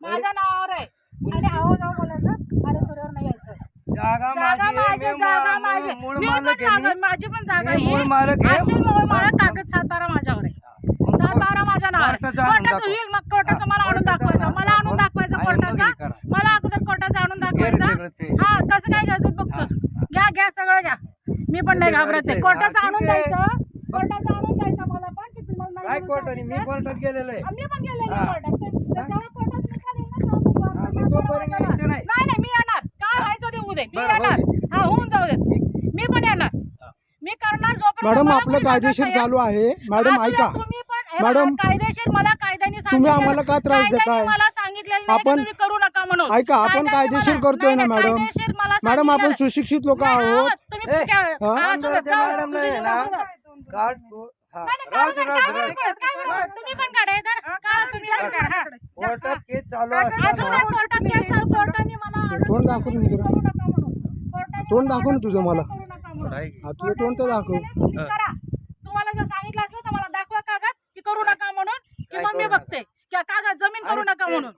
माझ्या नावावर आहे आणि आहो जाऊ बोलायचं अरे तुझ्यावर नाही यायचं जागा जागा माझी आहे, माझी मी जागा माझी मूळ मी पण मालक आहे मी. जागा- माझी पण जागा मी मूळ आहे मालक आहे. असेल मूळ मालक कागद सात बारा माझ्यावर आहे सात बारा माझ्या नावावर आहे. कोर्टाचं आणून कोर्टाचं दाखवा. होईल मग कोर्टाचं मला आणून कोर्टाचं दाखवायचं आणून मला आणून दाखवा. दाखवायचं आणि मग हे कोर्टाचा करा. मला अगोदर कोर्टाचं आणून सगळं दाखवायचं ते. हा कसं काय घ्यायचं बघतोच घ्या घ्या सगळं घ्या मी पण नाही गाडीचं आहे. कोर्टाचं हा, आणून ठीक आहे. द्यायचं कोर्टाचं आणून द्यायचं मला पण की तुम्हाला नाही काय म्हणून कोर्टाने मी सांगितलं. कोर्टात गेलेलो आहे आम्ही पण गेलेले हा. कोर्टात निकाल येईल ना, तेव्हा बघू आपण. हा, मग तोपर्यंत नाही यायचं नाही. नाही मी येणार काय व्हायचं ते होऊ दे मी बरं, येणार हा होऊन जाऊ दे मी पण येणार मी करणार जोपर्यंत मॅडम मला आपलं कोणी कायदेशीर नाही. चालू आहे मॅडम असू द्या, ऐका तुम्ही पण हे मॅडम, बघा, कायदेशीर मला कायद्याने तुम्ही सांगितलेलं- आम्हाला का त्रास कायद्याने देताय? मला सांगितलेलं नाही की आपण- तुम्ही करू नका म्हणून ऐका आपण कायद्याने कायदेशीर मला- करतोय ना नाही, नाही, मॅडम कायदेशीर मला मॅडम आपण सांगितलेलं- सुशिक्षित लोक नाही, आहोत आहोत. तुम्ही ए, काय- हा? हा, असू द्या, आमदारच्या जाऊ- मॅडम नाही तुझी- ना असू द्या. कार्ड हा नाही, नाही, राहू दे काय राहू दे नाही, राहू काय दे. नाही, काय नाही. तुम्ही पण काढा हे तर. काढा तुम्ही पण काढा, हा. कोर्टात केस चालू असू द्या, असताना कोर्टात केस चालू, कोर्टाने मला order तोंड दाखव ना. कोर्टाने तोंड दाखव ना तुझं मला. हा, तुझं तोंड तर दाखव. करा. तुम्हाला जर सांगितलं असलं तर मला दाखवा कागद की करू नका म्हणून की मग मी? बघते. की कागद जमीन करू नका म्हणून.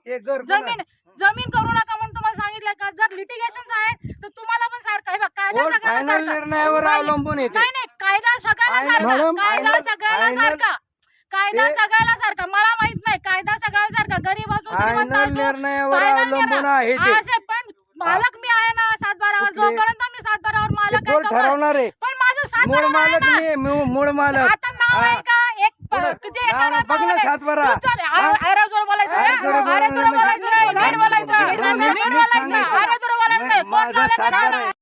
जमीन जमीन करू नका म्हणून तुम्हाला सांगितलं का? जर लिटिगेशन आहे तर तुम्हाला पण सारखं आहे बघ कायदा सारखा. निर्णयावर अवलंबून येते. नाही नाही कायदा सगळ्याला Final- सारखा. मॅडम, कायदा final- सारखा. कायदा सगळ्याला सारखा. मला माहीत नाही कायदा सगळ्याला सारखा. गरीब असो श्रीमंत असो, निर्णयावर अवलंबून. आहे मालक मी आहे ना सात बारावर कुठले? जोपर्यंत मी सात बारावर मालक आहे तोपर्यंत- ठरवणार आहे पण माझं सात मूळ बारावर आहे मालक ना. मी मूळ- मूळ मालक आता नाव आहे. का एक प- बघ, नाव ना, नावावर आहे. सातबारा. तू चल, हा? आरे- आरेजोर बोलायचं आरे नाही. जोर बोलायचं आरेजोर नाही. बोलायचं नाही. नीट बोलायचं. नीट नीट बोलायचं. सांगतो. आरेजोर बोलायचं नाही. माझा कोण बोलायचं सातबारा नाही. आहे.